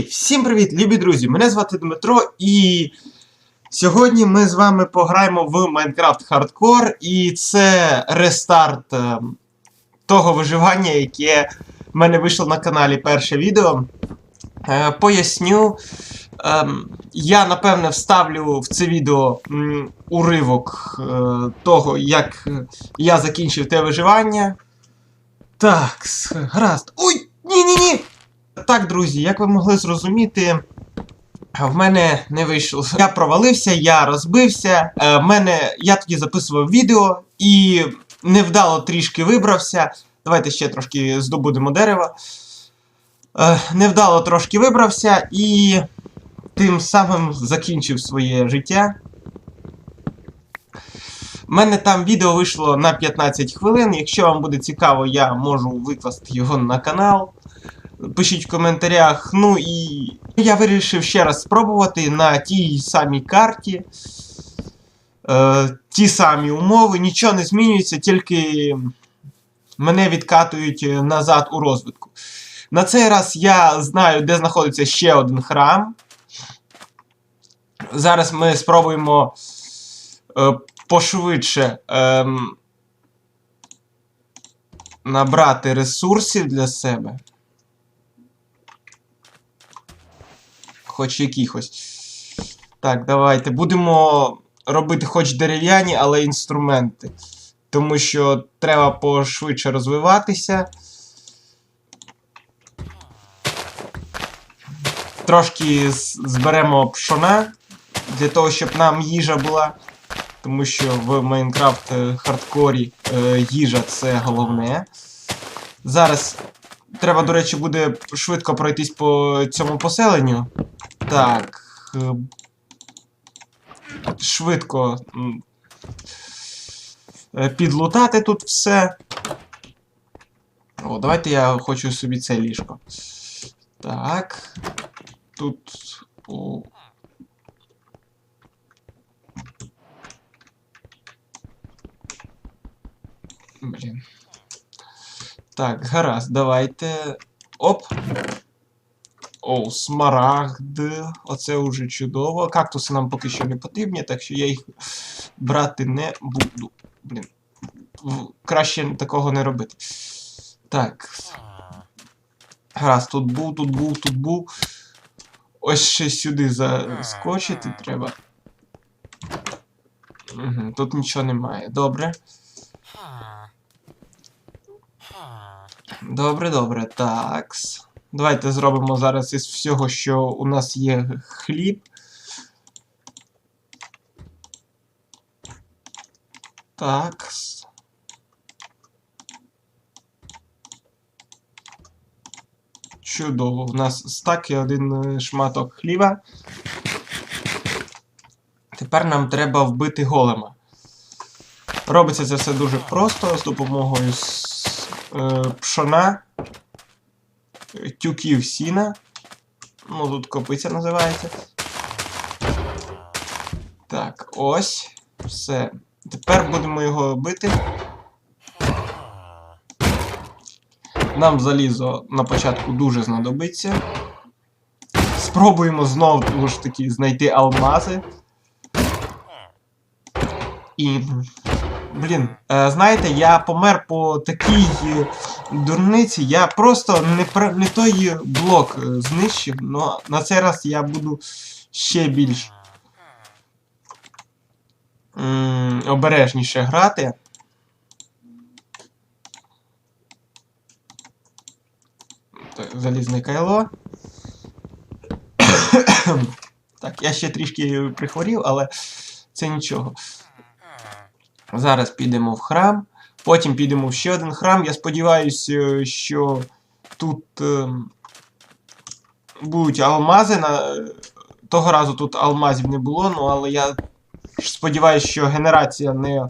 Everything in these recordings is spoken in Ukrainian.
Всім привіт, любі друзі! Мене звати Дмитро, і сьогодні ми з вами пограємо в Minecraft Hardcore, і це рестарт е, того виживання, яке в мене вийшло на каналі перше відео. Е, поясню. Ем, я напевне вставлю в це відео м, уривок е, того, як е, я закінчив те виживання. Так, гаразд. Ой! Ні-ні-ні! Так, друзі, як ви могли зрозуміти, в мене не вийшло. Я провалився, я розбився. е, В мене я тоді записував відео і невдало трішки вибрався. Давайте ще трошки здобудемо дерева. Е, Невдало трошки вибрався і тим самим закінчив своє життя. У мене там відео вийшло на 15 хвилин. Якщо вам буде цікаво, я можу викласти його на канал. Пишіть в коментарях. Ну і я вирішив ще раз спробувати на тій самій карті. Е, ті самі умови, нічого не змінюється, тільки мене відкатують е, назад у розвитку. На цей раз я знаю, де знаходиться ще один храм. Зараз ми спробуємо е, пошвидше ем, набрати ресурсів для себе. Хоч якихось. Так, давайте. Будемо робити хоч дерев'яні, але інструменти. Тому що треба пошвидше розвиватися. Трошки зберемо пшона для того, щоб нам їжа була. Тому що в Майнкрафт е, хардкорі е, їжа це головне. Зараз треба, до речі, буде швидко пройтись по цьому поселенню. Так. е, Швидко е, підлутати тут все. О, давайте я хочу собі це ліжко. Так. Тут. О, Блін. Так, гаразд, давайте. Оп. О, смарагд. Оце вже чудово. Кактуси нам поки що не потрібні, так що я їх брати не буду. Блін. Краще такого не робити. Так. Гаразд, тут був, тут був, тут був. Ось ще сюди заскочити треба. Угу, тут нічого немає. Добре. Добре, добре. Так. Давайте зробимо зараз із всього, що у нас є хліб. Так. Чудово. У нас стак і один е, шматок хліба. Тепер нам треба вбити голема. Робиться це все дуже просто з допомогою пшона, е, тюків сіна. Ну, тут копиця називається. Так, ось. Все. Тепер будемо його бити. Нам залізо на початку дуже знадобиться. Спробуємо знову ж таки знайти алмази. І. Блін, е, знаєте, я помер по такій е, дурниці. Я просто не, не той блок е, знищив, але на цей раз я буду ще більш обережніше грати. Так, залізне кайло. так, я ще трішки прихворів, але це нічого. Зараз підемо в храм, потім підемо в ще один храм. Я сподіваюся, що тут е, будуть алмази. На... Того разу тут алмазів не було, ну але я сподіваюся, що генерація не.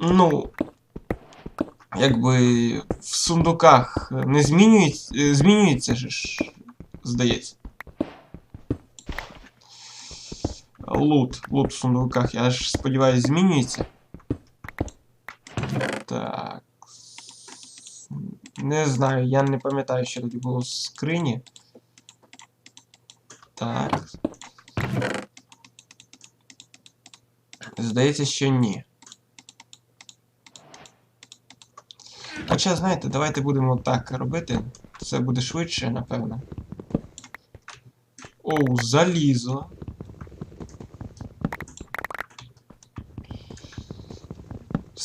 Ну. Якби в сундуках не змінюється, е, змінюється ж, здається. Лут. Лут в сундуках, я ж сподіваюся, змінюється. Так. Не знаю, я не пам'ятаю, що тоді було в скрині. Так. Здається, що ні. Хоча, знаєте, давайте будемо так робити. Це буде швидше, напевно. Оу, залізо.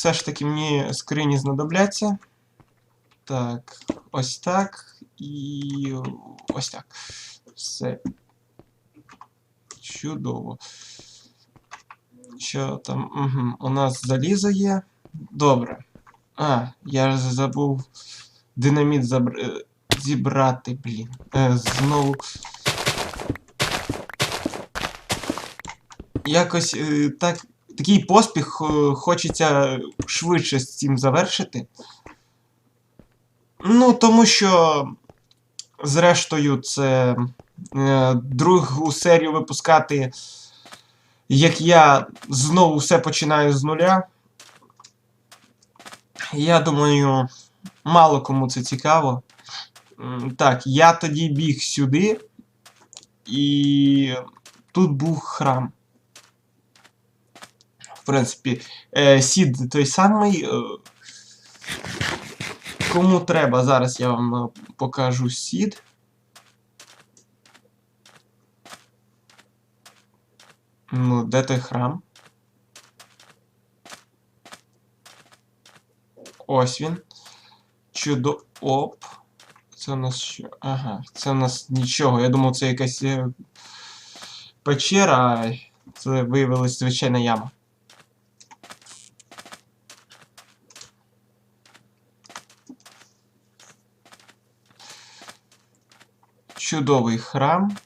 Все ж таки мені скрині знадобляться. Так, ось так. І ось так. Все. Чудово. Що там? Угу. У нас залізо є. Добре. А, я ж забув динаміт забр... е, зібрати, блін. Е, знову. Якось е, так, такий поспіх е, хочеться швидше з цим завершити. Ну, тому що, зрештою, це е, другу серію випускати, як я знову все починаю з нуля. Я думаю, мало кому це цікаво. Так, я тоді біг сюди, і тут був храм. В принципі, е, сід той самий. Е, кому треба, зараз я вам е, покажу сід. Ну, де той храм? Ось він. Чудо. Оп. Це у нас що? Ага, це у нас нічого. Я думав, це якась е, печера, а це виявилась звичайна яма. Чудовий храм.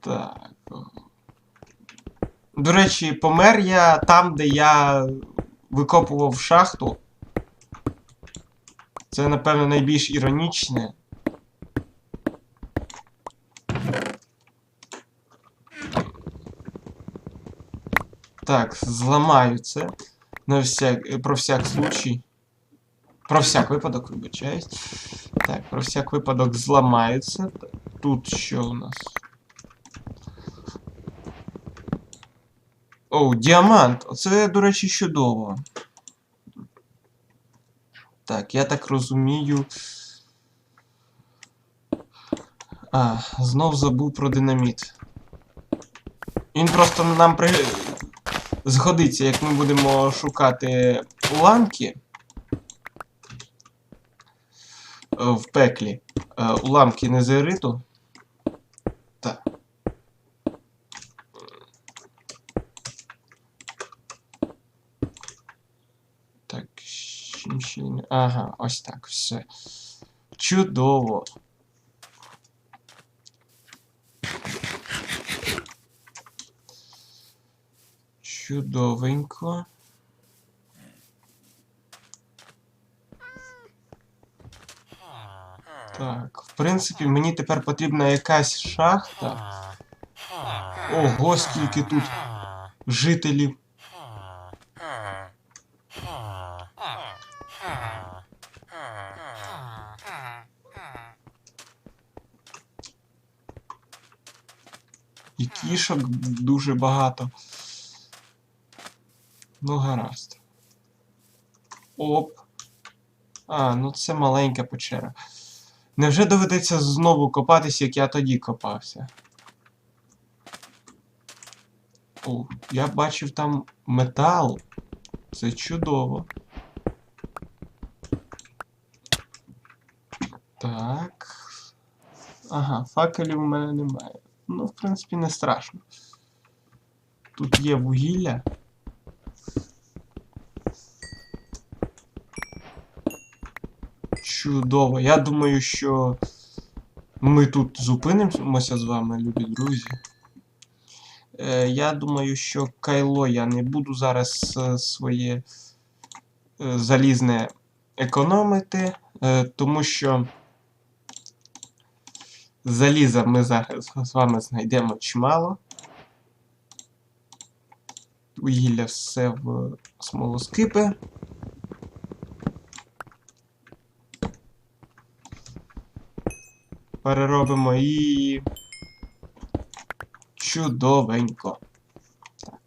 Так. До речі, помер я там, де я викопував шахту. Це, напевно, найбільш іронічне. Так, зламаю це. На всяк, про всяк случай. Про всяк випадок, вибачаюсь. Так, про всяк випадок зламаю це. Тут що у нас? Оу, діамант. Оце, до речі, чудово. Так, я так розумію. А, знов забув про динаміт. Він просто нам при... згодиться, як ми будемо шукати уламки е, в пеклі. Е, Уламки незериту. Так. Так, Ага, ось так, все. Чудово. Чудовенько. Так, в принципі, мені тепер потрібна якась шахта. Ого, скільки тут жителів. І кішок дуже багато. Ну, гаразд. Оп. А, ну це маленька печера. Невже доведеться знову копатися, як я тоді копався? О, я бачив там метал. Це чудово. Так. Ага, факелів у мене немає. Ну, в принципі, не страшно. Тут є вугілля. Чудово. Я думаю, що ми тут зупинимося з вами, любі друзі. Е, я думаю, що кайло я не буду зараз е, своє е, залізне економити, е, тому що заліза ми зараз з вами знайдемо чимало. Вугілля все в смолоскипи. Переробимо і. Чудовенько. Так.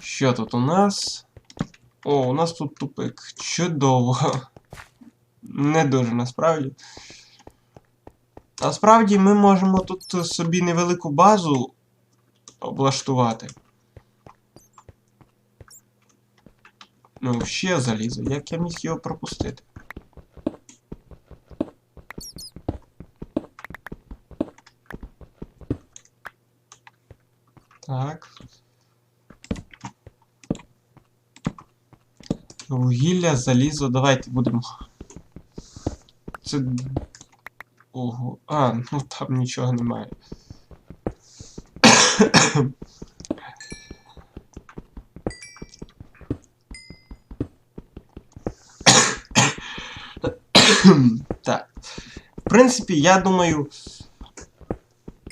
Що тут у нас? О, у нас тут тупик. Чудово. Не дуже насправді. Насправді ми можемо тут собі невелику базу облаштувати. Ну, ще залізо. Як я міг його пропустити? Так. Вугілля, залізо, давайте будемо. Це. Ого. А, ну там нічого немає. так. В принципі, я думаю.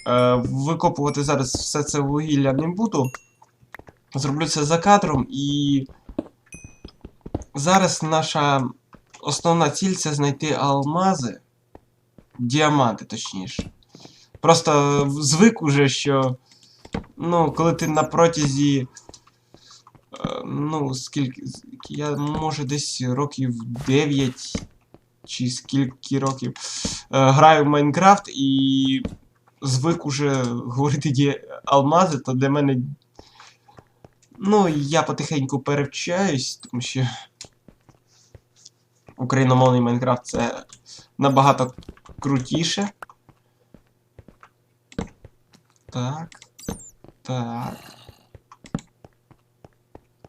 Е, викопувати зараз все це вугілля не буду. Зроблю це за кадром і. Зараз наша основна ціль це знайти алмази. Діаманти, точніше. Просто звик уже, що. Ну, коли ти на протязі. е, Ну, скільки. Я може десь років 9 чи скільки років е, граю в Майнкрафт і звик уже говорити ді... алмази, то для мене. Ну, я потихеньку перевчаюсь, тому що. Україномовний Майнкрафт це набагато крутіше. Так. Так.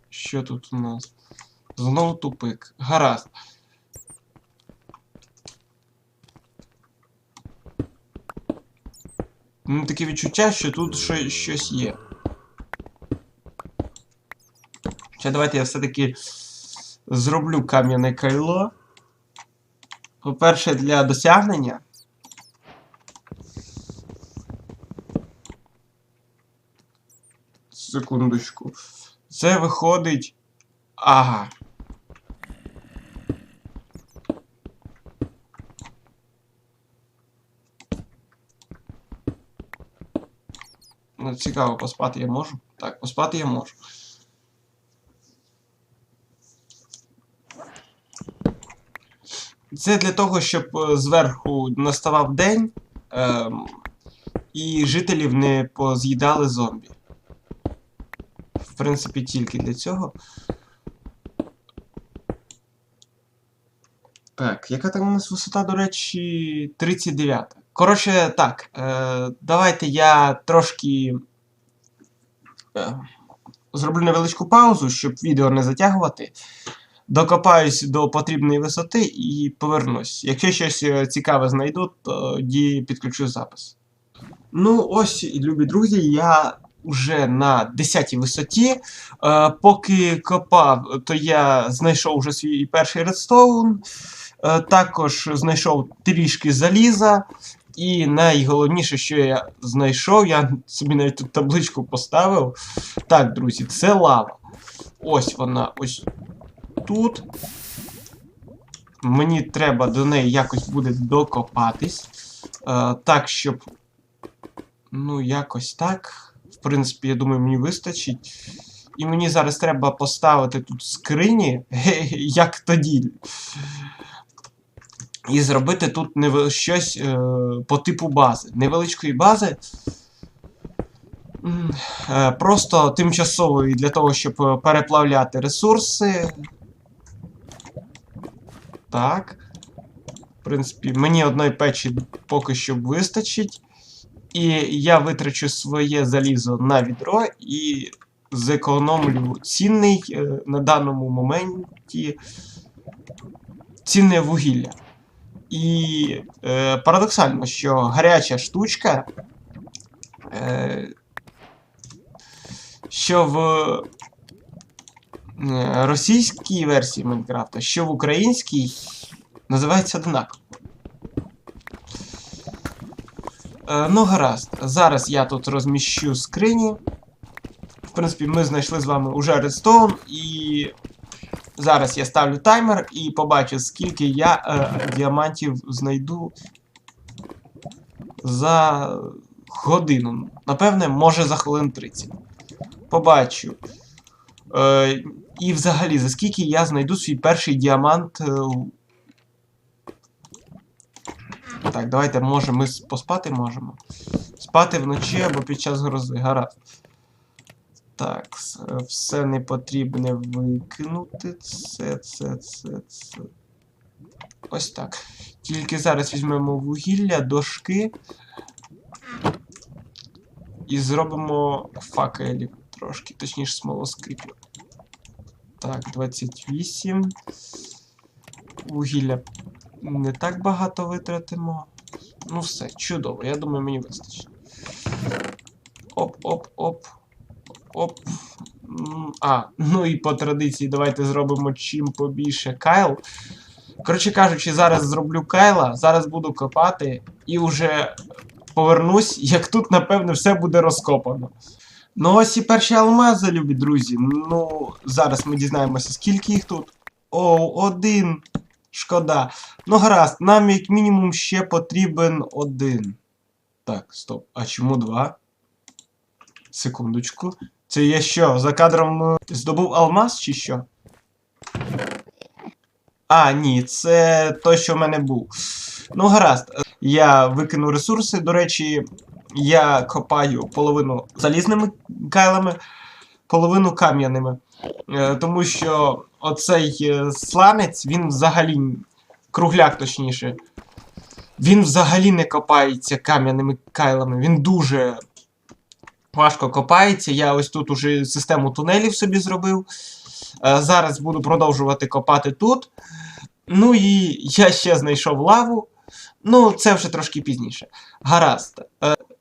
Що тут у нас? Знову тупик. Гаразд. Ну, таке відчуття, що тут що, щось є. Ще давайте я все-таки зроблю кам'яне кайло. По-перше, для досягнення. Секундочку. Це виходить. Ага. Ну, цікаво, поспати я можу? Так, поспати я можу. Це для того, щоб е, зверху наставав день ем, і жителів не поз'їдали зомбі. В принципі, тільки для цього. Так, яка там у нас висота, до речі, 39. Коротше, так, е, давайте я трошки е, зроблю невеличку паузу, щоб відео не затягувати. Докопаюсь до потрібної висоти і повернусь. Якщо щось е, цікаве знайду, тоді підключу запис. Ну, ось, любі друзі, я вже на 10 висоті. Е, поки копав, то я знайшов вже свій перший редстоун. Е, також знайшов трішки заліза. І найголовніше, що я знайшов, я собі навіть тут табличку поставив. Так, друзі, це лава. Ось вона ось тут. Мені треба до неї якось буде докопатись. Е, так, щоб. Ну, якось так. В принципі, я думаю, мені вистачить. І мені зараз треба поставити тут скрині, як тоді. І зробити тут невел... щось е, по типу бази. Невеличкої бази. Е, просто тимчасової для того, щоб е, переплавляти ресурси. Так. В принципі, мені одної печі поки що вистачить. І я витрачу своє залізо на відро і зекономлю цінний е, на даному моменті цінне вугілля. І е, парадоксально, що гаряча штучка, е, що в російській версії Майнкрафта, що в українській називається однаково. Е, ну, гаразд. Зараз я тут розміщу скрині. В принципі, ми знайшли з вами уже редстоун і Зараз я ставлю таймер і побачу, скільки я е, діамантів знайду за годину. Напевне, може за хвилин 30. Побачу. Е, і взагалі, за скільки я знайду свій перший діамант. Е, так, давайте, може, ми поспати можемо. Спати вночі або під час грози. Гаразд. Так, е, все непотрібне викинути. Це, це, це, це. Ось так. Тільки зараз візьмемо вугілля, дошки. І зробимо факелів трошки, точніше смолоскипів. Так, 28. Вугілля не так багато витратимо. Ну все, чудово, я думаю, мені вистачить. Оп-оп-оп. Оп. А, ну і по традиції давайте зробимо чим побільше кайл. Коротше кажучи, зараз зроблю кайла, зараз буду копати і вже повернусь, як тут, напевне, все буде розкопано. Ну ось і перші алмази, любі друзі. Ну, зараз ми дізнаємося, скільки їх тут. О, один. Шкода. Ну, гаразд, нам як мінімум ще потрібен один. Так, стоп. А чому два? Секундочку. Це я що, за кадром е, здобув алмаз чи що? А, ні, це той, що в мене був. Ну, гаразд. Я викину ресурси. До речі, я копаю половину залізними кайлами, половину кам'яними. Е, Тому що оцей е, сланець, він взагалі. Кругляк, точніше. Він взагалі не копається кам'яними кайлами. Він дуже важко копається. Я ось тут уже систему тунелів собі зробив. Е, Зараз буду продовжувати копати тут. Ну і я ще знайшов лаву. Ну, це вже трошки пізніше. Гаразд.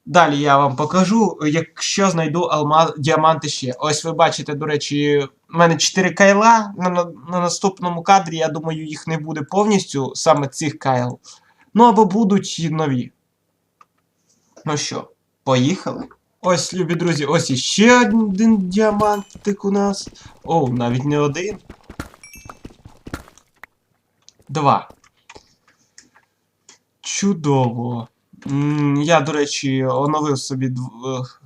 Далі я вам покажу, якщо знайду алма... діаманти ще. Ось ви бачите, до речі, в мене 4 кайла. На, на, на наступному кадрі, я думаю, їх не буде повністю, саме цих кайл. Ну або будуть нові. Ну що, поїхали? Ось, любі друзі, ось іще один діамантик у нас. О, навіть не один. Два. Чудово. Я, до речі, оновив собі е,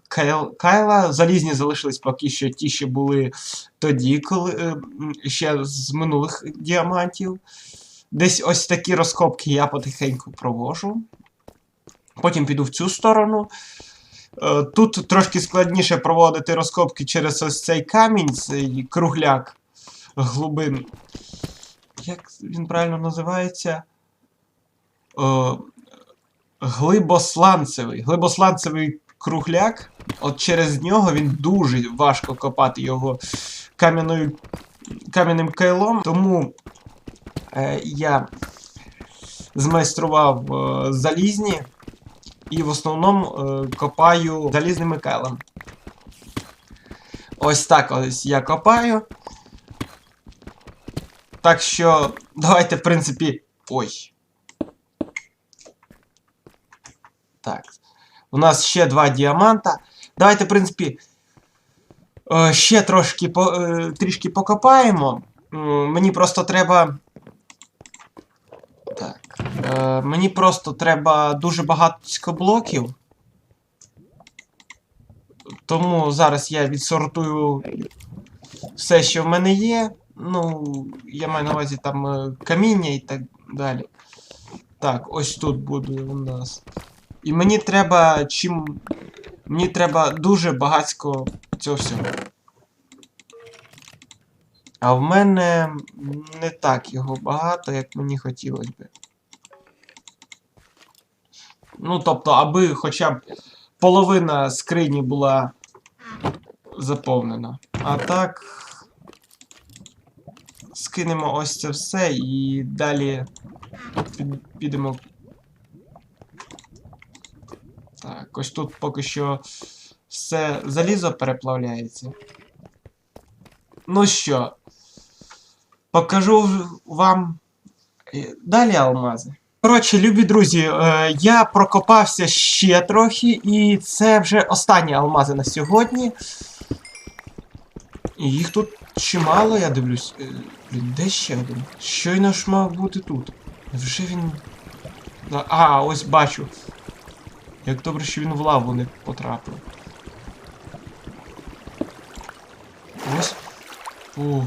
кайл, кайла. Залізні залишились поки що ті, що були тоді, коли е, ще з минулих діамантів. Десь ось такі розкопки я потихеньку провожу. Потім піду в цю сторону. Е, Тут трошки складніше проводити розкопки через ось цей камінь, цей кругляк глибин. Як він правильно називається? Глибосланцевий. Глибосланцевий кругляк. От через нього він дуже важко копати його кам'яною кам'яним кайлом. Тому е, я змайстрував е, залізні і в основному е, копаю залізними кайлами. Ось так ось я копаю. Так що, давайте, в принципі. Ой. Так. У нас ще два діаманта. Давайте, в принципі, е, ще трошки е, трішки покопаємо. Мені просто треба. Так. Е, Мені просто треба дуже багато блоків. Тому зараз я відсортую все, що в мене є. Ну, я маю на увазі там каміння і так далі. Так, ось тут буде у нас. І мені треба чим. Мені треба дуже багатько цього всього. А в мене не так його багато, як мені хотілося би. Ну, тобто, аби хоча б половина скрині була заповнена. А так. Скинемо ось це все і далі під- підемо. Так, ось тут поки що все залізо переплавляється. Ну що, покажу вам е, далі алмази. Коротше, любі друзі, е, я прокопався ще трохи, і це вже останні алмази на сьогодні. І їх тут чимало, я дивлюсь. Е, Блін, де ще один? Щойно ж мав бути тут. Невже він. А, ось бачу. Як добре, що він в лаву не потрапив. Ось. Ух.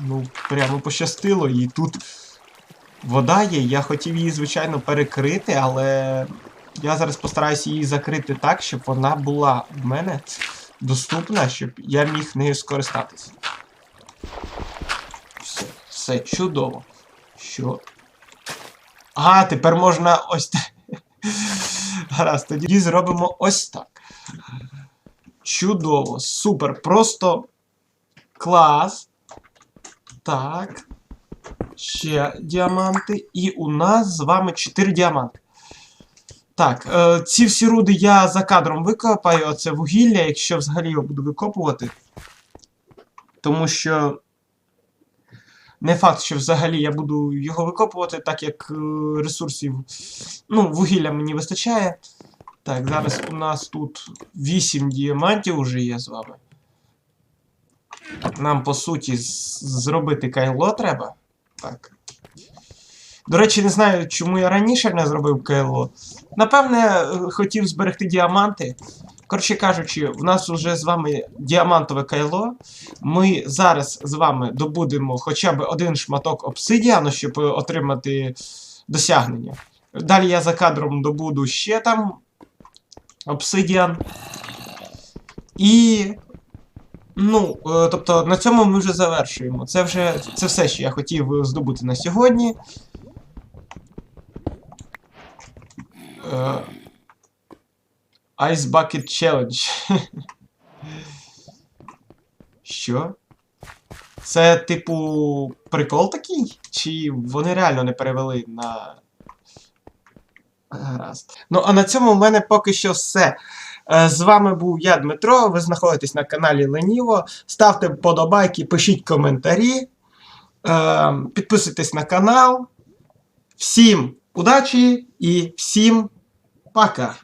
Ну, прямо пощастило, і тут вода є. Я хотів її, звичайно, перекрити, але я зараз постараюся її закрити так, щоб вона була в мене доступна, щоб я міг нею скористатися. Все, все чудово. Що? А, тепер можна ось так. Гаразд, тоді зробимо ось так. Чудово, супер, просто клас. Так. Ще діаманти. І у нас з вами 4 діаманти. Так, е, ці всі руди я за кадром викопаю, оце вугілля, якщо взагалі його буду викопувати. Тому що. Не факт, що взагалі я буду його викопувати, так як е, ресурсів. Ну, вугілля мені вистачає. Так, зараз у нас тут 8 діамантів уже є з вами. Нам, по суті, зробити кайло треба. Так. До речі, не знаю, чому я раніше не зробив кайло. Напевне, е, хотів зберегти діаманти. Коротше кажучи, в нас вже з вами діамантове кайло. Ми зараз з вами добудемо хоча б один шматок обсидіану, щоб отримати досягнення. Далі я за кадром добуду ще там обсидіан. І. Ну, е, тобто на цьому ми вже завершуємо. Це вже це все, що я хотів здобути на сьогодні. Е, Ice Bucket Challenge. Що? Це, типу, прикол такий? Чи вони реально не перевели на. Гаразд. Ну, а на цьому в мене поки що все. Е, З вами був я, Дмитро. Ви знаходитесь на каналі Леніво. Ставте вподобайки, пишіть коментарі. Е, Підписуйтесь на канал. Всім удачі і всім пока!